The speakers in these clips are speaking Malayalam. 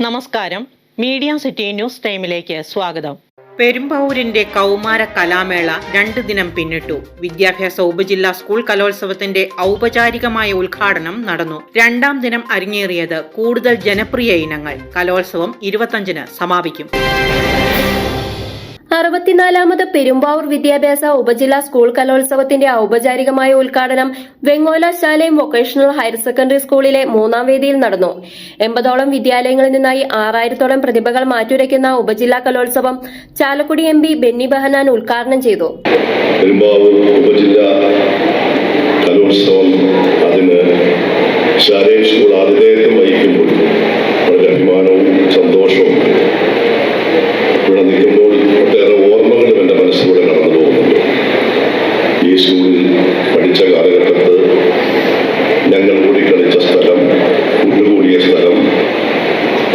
നമസ്കാരം. മീഡിയ സിറ്റി ന്യൂസ് ടൈമിലേക്ക് സ്വാഗതം. പെരുമ്പാവൂരിന്റെ കൗമാര കലാമേള രണ്ടു ദിനം പിന്നിട്ടു. വിദ്യാഭ്യാസ ഉപജില്ലാ സ്കൂൾ കലോത്സവത്തിന്റെ ഔപചാരികമായ ഉദ്ഘാടനം നടന്നു. രണ്ടാം ദിനം അരങ്ങേറിയത് കൂടുതൽ ജനപ്രിയ ഇനങ്ങൾ. കലോത്സവം ഇരുപത്തഞ്ചിന് സമാപിക്കും. അറുപത്തിനാലാമത് പെരുമ്പാവൂർ വിദ്യാഭ്യാസ ഉപജില്ലാ സ്കൂൾ കലോത്സവത്തിന്റെ ഔപചാരികമായ ഉദ്ഘാടനം വെങ്ങോല ശാലയും വൊക്കേഷണൽ ഹയർ സെക്കൻഡറി സ്കൂളിലെ മൂന്നാം വേദിയിൽ നടന്നു. എൺപതോളം വിദ്യാലയങ്ങളിൽ നിന്നായി ആറായിരത്തോളം പ്രതിഭകൾ മാറ്റുരയ്ക്കുന്ന ഉപജില്ലാ കലോത്സവം ചാലക്കുടി എം പി ബെന്നി ബഹനാൻ ഉദ്ഘാടനം ചെയ്തു. കലോത്സവം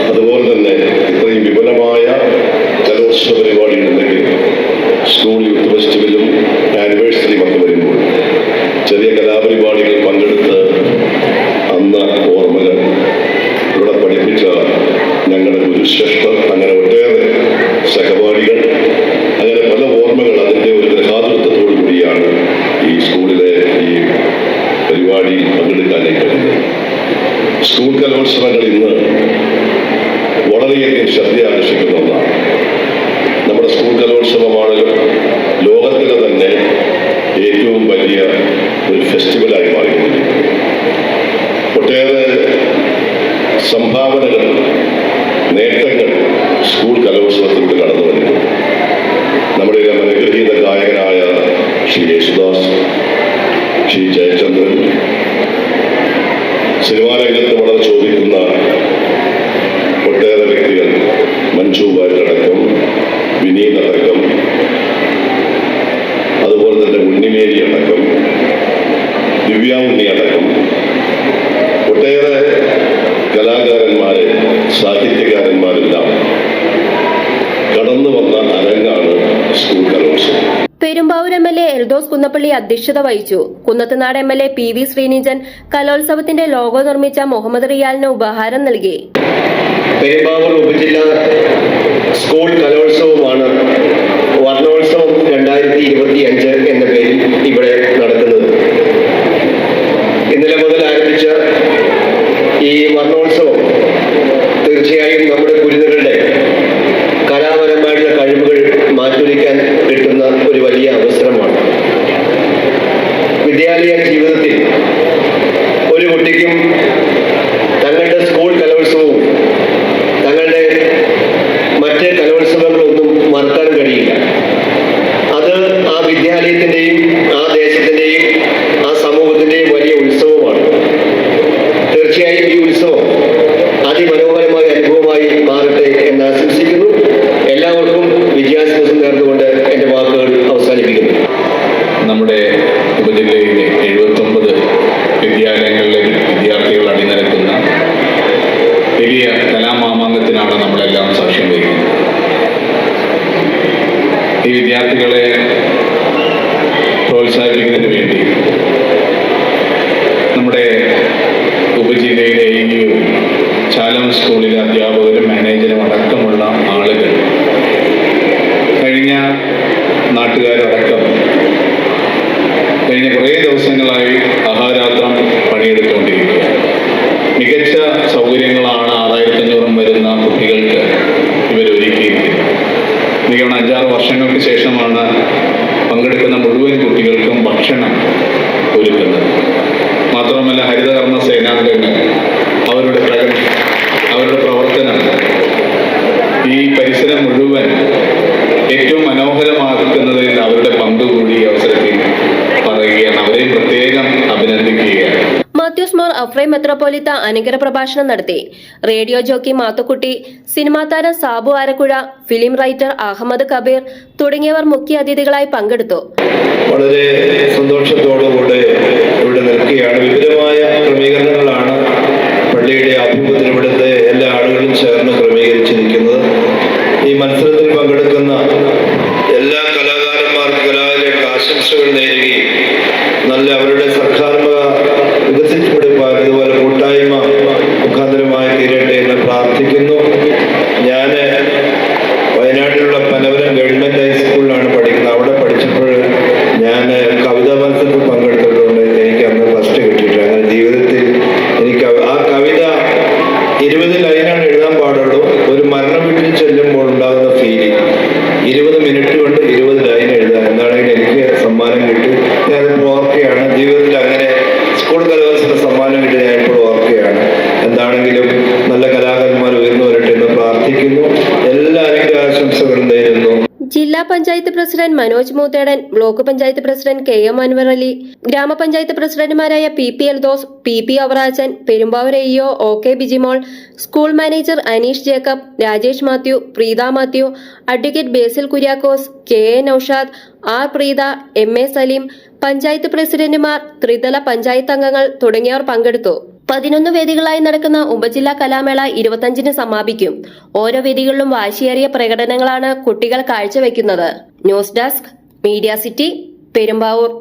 അതുപോലെ തന്നെ ഇത്രയും വിപുലമായ കലോത്സവ പരിപാടികളുണ്ടെങ്കിൽ സ്കൂൾ യൂത്ത് ഫെസ്റ്റിവലും ആനിവേഴ്സറിയും ഒക്കെ വരുമ്പോൾ ചെറിയ കലാപരിപാടികൾ പങ്കെടുത്ത് അന്ന് ഓർമ്മകൾ ഇവിടെ പഠിപ്പിച്ച ഞങ്ങളുടെ ഗുരുശ്രേഷ്ഠർ അങ്ങനെ ഒട്ടേറെ സഹപാഠികൾ അങ്ങനെ പല ഓർമ്മകൾ അതിന്റെ ഒരു ഗൃഹാതൃത്വത്തോടു കൂടിയാണ് ഈ സ്കൂളിലെ ഈ പരിപാടി പങ്കെടുക്കാനായി കഴിഞ്ഞത്. സ്കൂൾ കലോത്സവങ്ങൾ ഇന്ന് കലോത്സവമാണ് ലോകത്തിലെ തന്നെ ഏറ്റവും വലിയ ഒരു ഫെസ്റ്റിവലായി മാറിക്കൊണ്ടിരിക്കുന്നത് ഒട്ടേറെ സംഭാവനകൾ നേട്ടങ്ങൾ സ്കൂൾ കലോത്സവത്തിലൂടെ കടന്നു വരുന്നു നമ്മുടെ അനുഗ്രഹീത ഗായകനായ ശ്രീ യേശുദാസ് ശ്രീ ജയചന്ദ്രൻ സിനിമാ രംഗത്ത് വളരെ ചോദിക്കുന്ന ഒട്ടേറെ വ്യക്തികൾ മഞ്ജു വാര്യടക്കം വിനീത് അടക്കം അതുപോലെ തന്നെ ഉണ്ണിമേരി അടക്കം ദിവ്യ ഉണ്ണി അടക്കം. ഒട്ടേറെ കലാകാരന്മാരെ സാഹിത്യകാരന്മാരെല്ലാം കടന്നു വന്ന അരങ്ങാണ് സ്കൂൾ കലോത്സവം. Perumbavoor M L A Eldhose Kunnappilly അധ്യക്ഷത വഹിച്ചു. Kunnathunad M L A P V Sreenijan കലോത്സവത്തിന്റെ logo നിർമ്മിച്ച മുഹമ്മദ് റിയാലിന് ഉപഹാരം നൽകി. പെരുമ്പാവൂർ ഉപജില്ല ഈ വലിയ കലാമാമാങ്കത്തിനാണ് നമ്മളെല്ലാം സാക്ഷ്യം വഹിക്കുന്നത് ഈ വിദ്യാർത്ഥികളെ പ്രോത്സാഹിപ്പിക്കുന്നതിന് വേണ്ടി നമ്മുടെ ഉപജില്ലയിലെ ഈ ചാലം സ്കൂളിലെ അധ്യാപകരും മാനേജരും അടക്കമുള്ള ആളുകൾ കഴിഞ്ഞ നാട്ടുകാരടക്കം കഴിഞ്ഞ കുറേ ദിവസങ്ങളായി ശേഷമാണ് പങ്കെടുക്കുന്ന മുഴുവൻ കുട്ടികൾക്കും ഭക്ഷണം ഒരുക്കുന്നത്. മാത്രമല്ല ഹരിതകർമ്മ സേനാംഗങ്ങൾ അവരുടെ പ്രകടനം അവരുടെ പ്രവർത്തനം ഈ പരിസരം മുഴുവൻ ഏറ്റവും മനോഹരമാക്കുന്നതിൽ അഫ്രൈ മെത്രോപൊലിത്ത അനുഗ്രഹ പ്രഭാഷണം നടത്തി. റേഡിയോ ജോക്കി മാത്തുക്കുട്ടി സിനിമാ താരം സാബു ആരക്കുഴ ഫിലിം റൈറ്റർ അഹമ്മദ് കബീർ തുടങ്ങിയവർ മുഖ്യ അതിഥികളായി പങ്കെടുത്തു. വളരെ സന്തോഷത്തോടുകൂടെ ഇവിടെ നിൽക്കുകയാണ്. വിപുലമായ ക്രമീകരണങ്ങളാണ് പള്ളിയുടെ ആഭിമുഖ്യത്തിൽ ഇവിടുത്തെ എല്ലാ ആളുകളും ചേർന്ന് ക്രമീകരിച്ചിരിക്കുന്നത്. ഈ മത്സരത്തിൽ പങ്കെടുക്കുന്ന എല്ലാ കലാകാരന്മാർക്കും കലാകാരർക്ക് ആശംസകൾ നേരുകയും നല്ല അവരുടെ സർഗാത്മക വയനാടിലുള്ള പലവരം ഗവൺമെന്റ് ഹൈസ്കൂളിലാണ് പഠിക്കുന്നത്. അവിടെ പഠിച്ചപ്പോൾ ഞാൻ കവിതാ മത്സരത്തിൽ പങ്കെടുത്തതുകൊണ്ട് എനിക്ക് അന്ന് ഫസ്റ്റ് കിട്ടിയിട്ട് അങ്ങനെ ജീവിതത്തിൽ എനിക്ക് ആ കവിത ഇരുപത് ലൈനാണ് എഴുതാൻ പാടുള്ളൂ. ഒരു മരണം വീട്ടിൽ ചെല്ലുമ്പോൾ ഉണ്ടാകുന്ന ഫീലിംഗ് ഇരുപത് മിനിറ്റ് കൊണ്ട് panchayat president Manoj Moothedan block panchayat president K M Anwar Ali ഗ്രാമപഞ്ചായത്ത് പ്രസിഡന്റുമാരായ P P Eldhose P P Avarachan Perumbavoor AEO O K Bijimol school manager Aneesh Jacob Rajesh Mathew Preetha Mathew advocate Basil Kuriakose K A Noushad R Preetha M A Saleem panchayat പ്രസിഡന്റുമാർ ത്രിതല പഞ്ചായത്ത് അംഗങ്ങൾ തുടങ്ങിയവർ പങ്കെടുത്തു. പതിനൊന്ന് വേദികളായി നടക്കുന്ന ഉപജില്ലാ കലാമേള ഇരുപത്തഞ്ചിന് സമാപിക്കും. ഓരോ വേദികളിലും വാശിയേറിയ പ്രകടനങ്ങളാണ് കുട്ടികൾ കാഴ്ചവെക്കുന്നത്. News desk media city Perumbavoor.